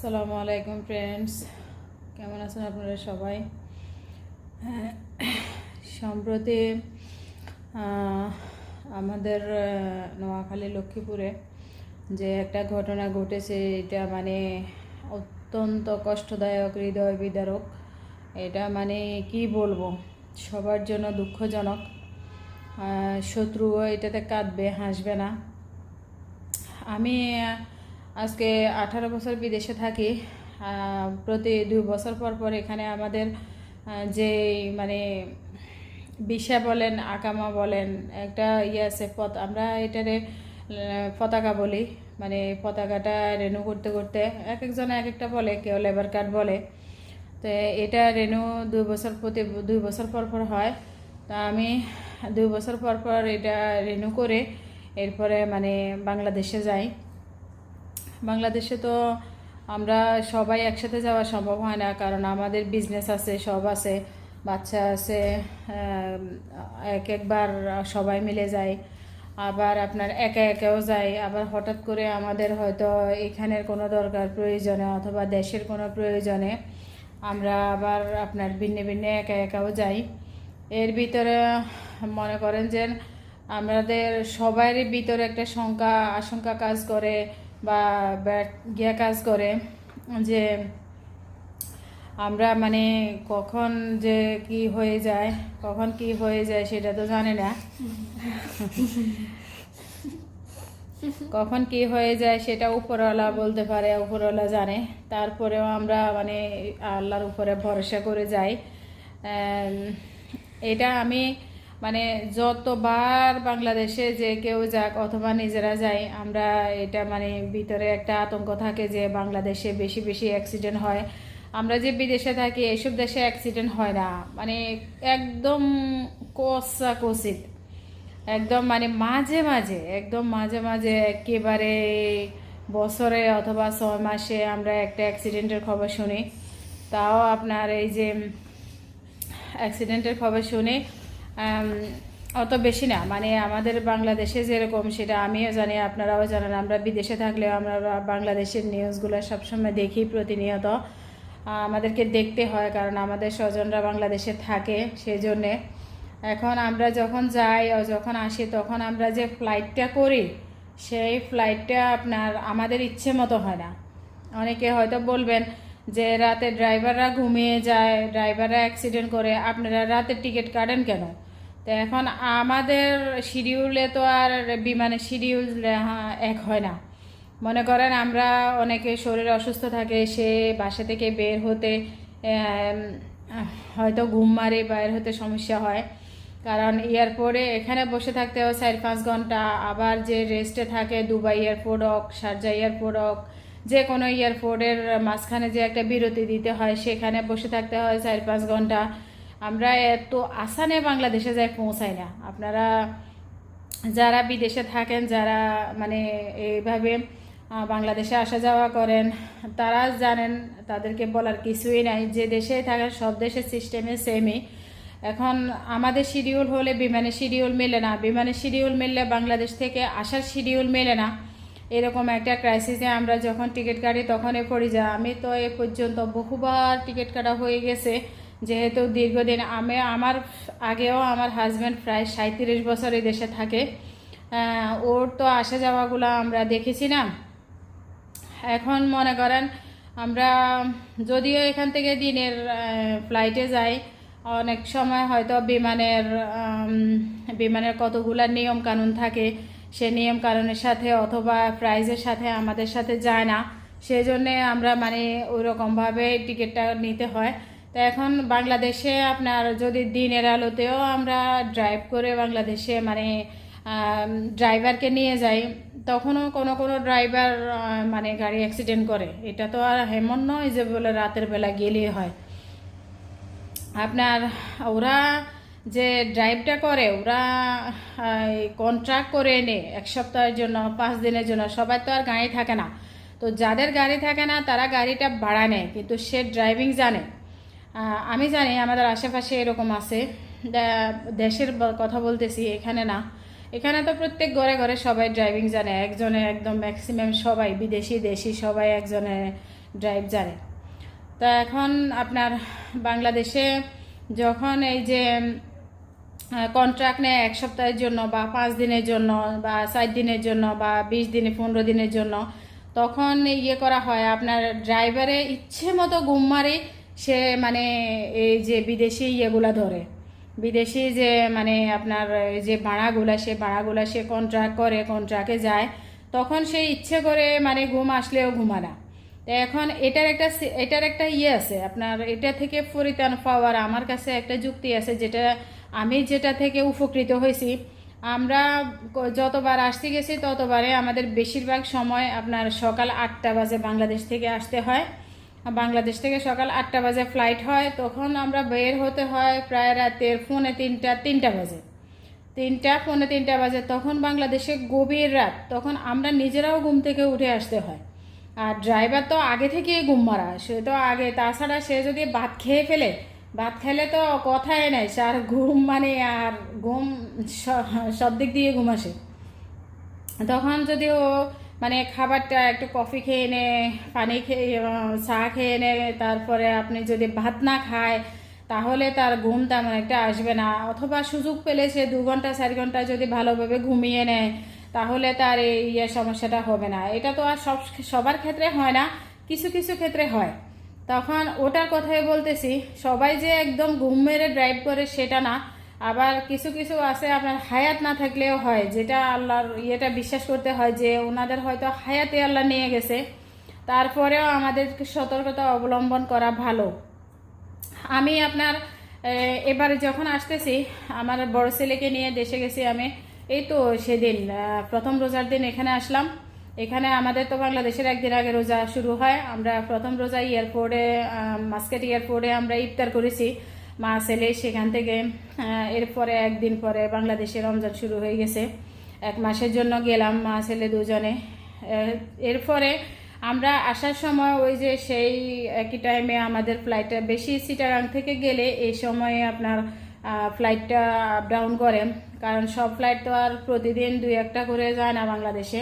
আসসালামু আলাইকুম ফ্রেন্ডস কেমন আছেন আপনারা সবাই? সম্প্রতি আমাদের নোয়াখালী লক্ষ্মীপুরে যে একটা ঘটনা ঘটেছে এটা মানে অত্যন্ত কষ্টদায়ক হৃদয় বিদারক। এটা মানে কি বলব? সবার জন্য দুঃখজনক। আহ, শত্রুও এটাতে কাঁদবে হাসবে না। আমি আজকে আঠারো বছর বিদেশে থাকি প্রতি দুই বছর পর পর এখানে আমাদের যে মানে বিশা বলেন, আকামা বলেন, একটা ইয়ে আছে, পত, আমরা এটারে পতাকা বলি। মানে পতাকাটা রেনু করতে করতে এক একজনে এক একটা বলে, কেউ লেবার কার্ড বলে। তো এটা রেনু দুই বছর প্রতি, দুই বছর পর পর হয়। তা আমি দুই বছর পর পর এটা রেনু করে এরপরে মানে বাংলাদেশে যাই। বাংলাদেশে তো আমরা সবাই একসাথে যাওয়া সম্ভব হয় না, কারণ আমাদের বিজনেস আছে, সব আছে, বাচ্চা আছে এক একবার সবাই মিলে যায়, আবার আপনার একা একাও যায়, আবার হঠাৎ করে আমাদের হয়তো এখানের কোনো দরকার প্রয়োজনে অথবা দেশের কোনো প্রয়োজনে আমরা আবার আপনার ভিন্ন ভিন্ন একা একাও যাই। এর ভিতরে মনে করেন যে আমাদের সবারই ভিতরে একটা শঙ্কা, আশঙ্কা কাজ করে বা গিয়া কাজ করে যে আমরা মানে কখন যে কি হয়ে যায়, কখন কি হয়ে যায় সেটা তো জানে না। কখন কি হয়ে যায় সেটা উপরওয়ালা বলতে পারে, উপরওয়ালা জানে। তারপরেও আমরা মানে আল্লাহর উপরে ভরসা করে যাই। এটা আমি মানে যতবার বাংলাদেশে যে কেউ যাক অথবা নিজেরা যাই, আমরা এটা মানে ভিতরে একটা আতঙ্ক থাকে যে বাংলাদেশে বেশি বেশি অ্যাক্সিডেন্ট হয়। আমরা যে বিদেশে থাকি এইসব দেশে অ্যাক্সিডেন্ট হয় না। মানে একদম কষা কষিত একদম মানে মাঝে মাঝে, একদম মাঝে মাঝে একেবারে বছরে অথবা ছয় মাসে আমরা একটা অ্যাক্সিডেন্টের খবর শুনি। তাও আপনার এই যে অ্যাক্সিডেন্টের খবর শুনি অত বেশি না। মানে আমাদের বাংলাদেশে যেরকম সেটা আমিও জানি, আপনারাও জানেন, আমরা বিদেশে থাকলেও আমরা বাংলাদেশের নিউজগুলো সবসময় দেখি প্রতিনিয়ত। আমাদেরকে দেখতে হয় কারণ আমাদের স্বজনরা বাংলাদেশে থাকে সেই জন্যে এখন আমরা যখন যাই ও যখন আসি তখন আমরা যে ফ্লাইটটা করি, সেই ফ্লাইটটা আপনার আমাদের ইচ্ছে মতো হয় না। অনেকে হয়তো বলবেন যে রাতে ড্রাইভাররা ঘুমিয়ে যায়, ড্রাইভাররা অ্যাক্সিডেন্ট করে, আপনারা রাতে টিকিট কাটেন কেন? তো এখন আমাদের শিডিউলে তো আর বিমানের শিডিউল এক হয় না। মনে করেন আমরা অনেকে শরীর অসুস্থ থাকে, সে বাসা থেকে বের হতে হয়তো ঘুম মারে, বাইর হতে সমস্যা হয়। কারণ এয়ারপোর্টে এখানে বসে থাকতে হয় চার পাঁচ ঘণ্টা, আবার যে রেস্টে থাকে দুবাই এয়ারপোর্ট হোক শারজা এয়ারপোর্ট হোক যে কোনো এয়ারপোর্টের মাঝখানে যে একটা বিরতি দিতে হয়, সেখানে বসে থাকতে হয় চার পাঁচ ঘণ্টা। আমরা এত আসানে বাংলাদেশে যাই পৌঁছাই না। আপনারা যারা বিদেশে থাকেন, যারা মানে এইভাবে বাংলাদেশে আসা যাওয়া করেন, তারা জানেন, তাদেরকে বলার কিছুই নাই। যে দেশে থাকেন, সব দেশের সিস্টেমে সেমই এখন আমাদের শিডিউল হলে বিমানের শিডিউল মেলে না। বিমানের শিডিউল মিললে বাংলাদেশ থেকে আসার শিডিউল মেলে না। এরকম একটা ক্রাইসিসে আমরা যখন টিকিট কাটি তখনই পড়ে যা, আমি তো এ পর্যন্ত বহুবার টিকিট কাটা হয়ে গেছে। যেহেতু দীর্ঘদিন আমি, আমার আগেও আমার হাজব্যান্ড প্রায় সাঁত্রিশ বছর এই দেশে থাকে। ওর তো আসা যাওয়াগুলো আমরা দেখেছি না। এখন মনে করেন আমরা, যদিও এখান থেকে দিনের ফ্লাইটে যাই, অনেক সময় হয়তো বিমানের বিমানের কতগুলা নিয়ম কানুন থাকে। সে নিয়ম কানুনের সাথে অথবা প্রাইজের সাথে আমাদের সাথে যায় না। সেই জন্যে আমরা মানে ওই রকমভাবে টিকিটটা নিতে হয়। তো এখন বাংলাদেশে আপনার যদি দিনের আলোতেও আমরা ড্রাইভ করে বাংলাদেশে মানে ড্রাইভারকে নিয়ে যাই, তখনও কোনো কোনো ড্রাইভার মানে গাড়ি অ্যাক্সিডেন্ট করে। এটা তো আর এমন নয় যে বলে রাতের বেলা গেলেই হয়। আপনার ওরা যে ড্রাইভটা করে, ওরা কন্ট্রাক্ট করে এনে এক সপ্তাহের জন্য, পাঁচ দিনের জন্য, সবাই তো আর গাড়ি থাকে না। তো যাদের গাড়ি থাকে না, তারা গাড়িটা ভাড়া নেয়, কিন্তু সে ড্রাইভিং জানে। আমি জানি আমাদের আশেপাশে এরকম আছে। দেশের কথা বলতেছি, এখানে না। এখানে তো প্রত্যেক ঘরে ঘরে সবাই ড্রাইভিং জানে, একজনে একদম ম্যাক্সিমাম সবাই, বিদেশি, দেশি, সবাই একজনে ড্রাইভ জানে। তা এখন আপনার বাংলাদেশে যখন এই যে কন্ট্রাক্ট নেয় এক সপ্তাহের জন্য বা পাঁচ দিনের জন্য বা সাত দিনের জন্য বা বিশ দিনে, পনেরো দিনের জন্য। তখন ইয়ে করা হয়, আপনার ড্রাইভারে ইচ্ছে মতো ঘুম মারে, সে মানে এই যে বিদেশি ইয়েগুলা ধরে। বিদেশি যে মানে আপনার যে ভাড়াগুলা, সে ভাড়াগুলা সে কন্ট্রাক্ট করে কন্ট্রাক্টে যায়। তখন সে ইচ্ছে করে মানে ঘুম আসলেও ঘুমানা। তো এখন এটার একটা এটার একটা ইয়ে আছে। আপনার এটা থেকে পরিত্রাণ পাওয়ার আমার কাছে একটা যুক্তি আছে যেটা আমি যেটা থেকে উপকৃত হয়েছি, আমরা যতবার আসতে গেছি ততবারে আমাদের বেশিরভাগ সময় আপনার সকাল আটটা বাজে বাংলাদেশ থেকে আসতে হয়। বাংলাদেশ থেকে সকাল আটটা বাজে ফ্লাইট হয়, তখন আমরা বের হতে হয় প্রায় রাতের পৌনে তিনটা তিনটা বাজে। তিনটা, পৌনে তিনটা বাজে, তখন বাংলাদেশে গভীর রাত, তখন আমরা নিজেরাও ঘুম থেকে উঠে আসতে হয়। আর ড্রাইভার তো আগে থেকেই ঘুম মারা, সে তো আগে, তাছাড়া সে যদি ভাত খেয়ে ফেলে ভাত খেলে তো কথাই নাই আর ঘুম মানে আর ঘুম সব দিক দিয়ে ঘুম আসে। তখন যদি ও মানে খাবারটা একটু কফি খেয়ে নে, পানি খেয়ে চা খেয়ে নে, তারপরে আপনি যদি ভাত না খায়, তাহলে তার ঘুম তেমন একটা আসবে না। অথবা সুযোগ পেলে সে দু ঘণ্টা, চার ঘণ্টা যদি ভালোভাবে ঘুমিয়ে নেয়, তাহলে তার এই ইয়ে সমস্যাটা হবে না। এটা তো আর সব, সবার ক্ষেত্রে হয় না, কিছু কিছু ক্ষেত্রে হয়। তখন ওটার কথাই বলতেছি, সবাই যে একদম ঘুম মেরে ড্রাইভ করে সেটা না। আবার কিছু কিছু আছে আপনার হায়াত না থাকলেও হয়, যেটা আল্লাহর ইয়েটা বিশ্বাস করতে হয় যে ওনাদের হয়তো হায়াতে আল্লাহ নিয়ে গেছে। তারপরেও আমাদেরকে সতর্কতা অবলম্বন করা ভালো। আমি আপনার এবারে যখন আসতেছি, আমার বড় ছেলেকে নিয়ে দেশে গেছি আমি। এই তো সেদিন প্রথম রোজার দিন এখানে আসলাম। এখানে আমাদের তো বাংলাদেশের একদিন আগে রোজা শুরু হয়। আমরা প্রথম রোজা এয়ারপোর্টে মাস্কেট এয়ারপোর্টে আমরা ইফতার করেছি। মা, ছেলে সেখান থেকে এরপরে একদিন পরে বাংলাদেশে রমজান শুরু হয়ে গেছে। এক মাসের জন্য গেলাম মা, ছেলে দুজনে। এরপরে আমরা আসার সময় ওই যে সেই একই টাইমে আমাদের ফ্লাইটটা বেশি সিটারাং থেকে গেলে এই সময়ে আপনার ফ্লাইটটা আপ ডাউন করে। কারণ সব ফ্লাইট তো আর প্রতিদিন দুই একটা করে যায় না বাংলাদেশে।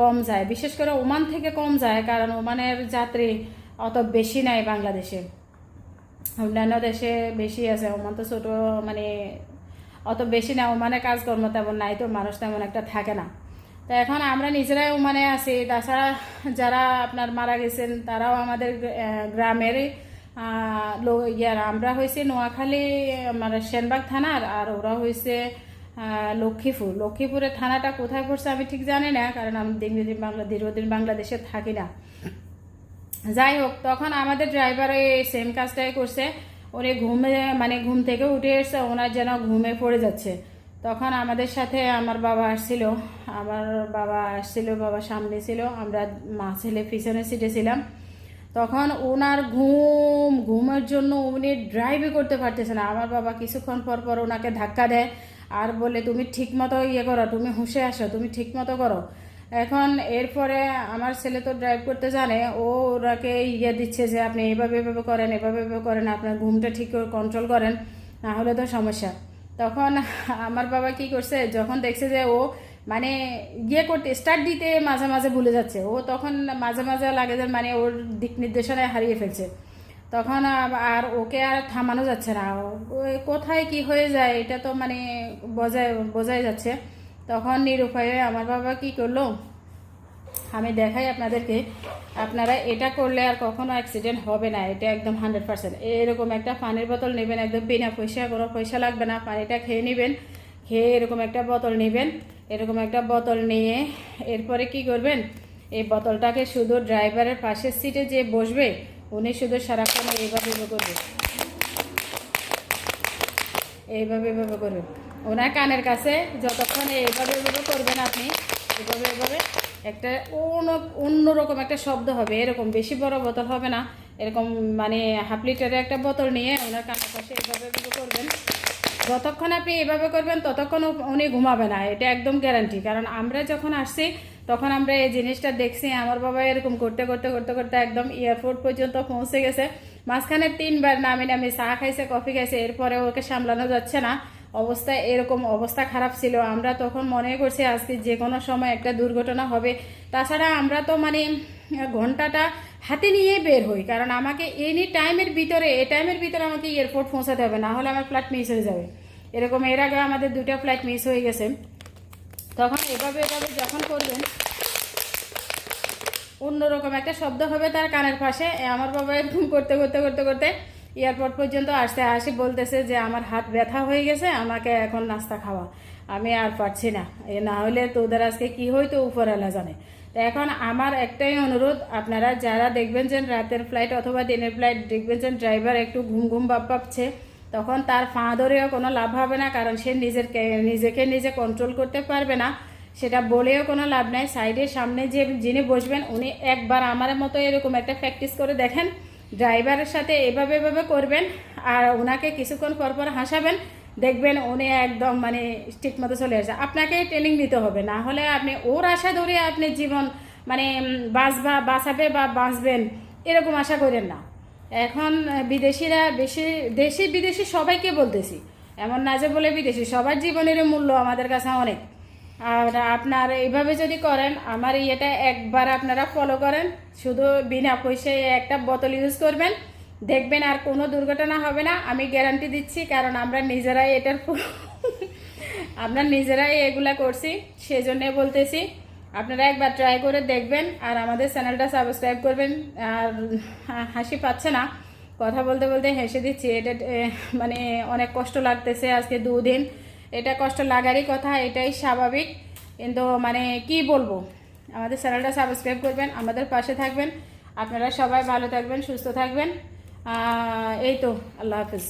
কম যায়। বিশেষ করে ওমান থেকে কম যায় কারণ ওমানের যাত্রী অত বেশি নাই বাংলাদেশে। অন্যান্য দেশে বেশি আছে ওমান তো ছোটো মানে অত বেশি না ওমানে কাজকর্ম তেমন নাই তো মানুষ তেমন একটা থাকে না। তো এখন আমরা নিজেরাই ওমানে আছি। তাছাড়া যারা আপনার মারা গেছেন তারাও আমাদের গ্রামেরই আহ, ইয়ার। আমরা হয়েছে নোয়াখালী মানে সেনবাগ থানার আর ওরা হয়েছে লক্ষ্মীপুর। লক্ষ্মীপুরের থানাটা কোথায় পড়ছে আমি ঠিক জানি না, কারণ আমি দীর্ঘদিন বাংলা দীর্ঘদিন বাংলাদেশে থাকি না। যাই হোক, তখন আমাদের ড্রাইভার এই সেম কাজটাই করছে। উনি ঘুমে মানে ঘুম থেকে উঠে এসছে ওনার যেন ঘুমে পড়ে যাচ্ছে। তখন আমাদের সাথে আমার বাবা আসছিল, আমার বাবা আসছিল, বাবা সামনে ছিল, আমরা মা ছেলে পিছনে সিটে ছিলাম। তখন ওনার ঘুম, ঘুমের জন্য উনি ড্রাইভই করতে পারতেছে না। আমার বাবা কিছুক্ষণ পর পর ওনাকে ধাক্কা দেয়। আর বলে, তুমি ঠিক মতো ইয়ে করো, তুমি হুঁশে আসো, তুমি ঠিক মতো করো। এখন এরপরে আমার ছেলে তো ড্রাইভ করতে জানে, ও ওরাকে ইয়ে দিচ্ছে যে, আপনি এভাবে এভাবে করেন, এভাবে এভাবে করেন, আপনার ঘুমটা ঠিক করে কন্ট্রোল করেন না হলে তো সমস্যা। তখন আমার বাবা কি করছে, যখন দেখছে যে ও মানে ইয়ে করতে স্টার্ট দিতে মাঝে মাঝে ভুলে যাচ্ছে, ও তখন মাঝে মাঝে লাগে যে মানে ওর দিক নির্দেশনায় হারিয়ে ফেলছে। তখন আর ওকে আর থামানো যাচ্ছে না। কোথায় কি হয়ে যায় এটা তো মানে বোঝায়, বোঝাই যাচ্ছে। তখন নিরুপায়ে, আমার বাবা কি করল? আমি দেখাই আপনাদেরকে। আপনারা এটা করলে আর কখনো অ্যাক্সিডেন্ট হবে না, এটা একদম হান্ড্রেড পার্সেন্ট এরকম একটা পানির বোতল নেবেন, একদম বিনা পয়সা, কোনো পয়সা লাগবে না। পানিটা খেয়ে নেবেন, খেয়ে এরকম একটা বোতল নেবেন, এরকম একটা বোতল নিয়ে এরপরে কি করবেন? এই বোতলটাকে শুধু ড্রাইভারের পাশের সিটে যে বসবে উনি শুধু সারাক্ষণ এইভাবে এইভাবে করবে। এইভাবে এইভাবে করবেন ওনার কানের কাছে যতক্ষণ এইভাবে এইভাবে করবেন আপনি এভাবে এভাবে একটা অন্য- অন্যরকম একটা শব্দ হবে। এরকম বেশি বড় বোতল হবে না। এরকম মানে হাফ লিটারের একটা বোতল নিয়ে ওনার কানের পাশে এভাবে এভাবে করবেন। যতক্ষণ আপনি এভাবে করবেন, ততক্ষণ উনি ঘুমাবে না। এটা একদম গ্যারান্টি কারণ আমরা যখন আসছি তখন আমরা এই জিনিসটা দেখছি, আমার বাবা এরকম করতে করতে করতে করতে একদম এয়ারপোর্ট পর্যন্ত পৌঁছে গেছে। মাঝখানে তিনবার নামি নামি চা খাইছে, কফি খাইছে, এরপরে ওকে সামলানো যাচ্ছে না। অবস্থা এরকম, অবস্থা খারাপ ছিল। আমরা তখন মনে করছি আজকে যে কোনো সময় একটা দুর্ঘটনা হবে। তাছাড়া আমরা তো মানে ঘন্টাটা হাতে নিয়ে বের হই, কারণ আমাকে এনি টাইমের ভিতরে, এ টাইমের ভিতরে আমাকে এয়ারপোর্ট পৌঁছাতে হবে, না হলে আমার ফ্লাইট মিস হয়ে যাবে। এরকম এর আগে আমাদের দুটো ফ্লাইট মিস হয়ে গেছে। তখন এভাবে এভাবে যখন করবেন, অন্যরকম একটা শব্দ হবে তার কানের পাশে। আমার বাবা এরকম করতে করতে করতে করতে এয়ারপোর্ট পর্যন্ত আসতে আসি বলতেছে যে, আমার হাত ব্যথা হয়ে গেছে, আমাকে এখন নাস্তা খাওয়া। আমি আর পারছি না। এ না হলে তোদের আজকে কি হইতো উপরওয়ালা জানে। তো এখন আমার একটাই অনুরোধ, আপনারা যারা দেখবেন যে রাতের ফ্লাইট অথবা দিনের ফ্লাইট দেখবেন যে ড্রাইভার একটু ঘুম ঘুম ভাব পাচ্ছে তখন তার ফাঁ ধরেও কোনো লাভ হবে না, কারণ সে নিজের নিজেকে নিজে কন্ট্রোল করতে পারবে না। সেটা বলেও কোনো লাভ নাই। সাইডের সামনে যে যিনি বসবেন, উনি একবার আমার মতো এরকম একটা প্র্যাকটিস করে দেখেন। ড্রাইভারের সাথে এভাবে এভাবে করবেন আর ওনাকে কিছুক্ষণ পর পর হাসাবেন, দেখবেন উনি একদম মানে ঠিক মতো চলে আসে। আপনাকে ট্রেনিং দিতে হবে, না হলে আপনি ওর আশা ধরে আপনি জীবন মানে বাঁচবা, বাঁচাবে বা বাঁচবেন, এরকম আশা করেন না। এখন বিদেশিরা বেশি, দেশি, বিদেশি সবাইকে বলতেছি। এমন না যে বলে বিদেশি, সবার জীবনের মূল্য আমাদের কাছে অনেক। আর আপনার এইভাবে যদি করেন, আমার ইয়েটা একবার আপনারা ফলো করেন। শুধু বিনা পয়সায় একটা বোতল ইউজ করবেন। দেখবেন আর কোনো দুর্ঘটনা হবে না। আমি গ্যারান্টি দিচ্ছি, কারণ আমরা নিজেরাই এটার আমরা নিজেরাই এগুলা করছি, সেজন্য বলতেছি। আপনারা একবার ট্রাই করে দেখবেন আর আমাদের চ্যানেলটা সাবস্ক্রাইব করবেন। আর হাসি পাচ্ছে না। কথা বলতে বলতে হেসে দিচ্ছি। এটা মানে অনেক কষ্ট লাগতেছে আজকে দুদিন। এটা কষ্ট লাগারই কথা, এটাই স্বাভাবিক। কিন্তু মানে কি বলব? আমাদের চ্যানেলটা সাবস্ক্রাইব করবেন, আমাদের পাশে থাকবেন। আপনারা সবাই ভালো থাকবেন, সুস্থ থাকবেন। এই তো, আল্লাহ হাফিজ।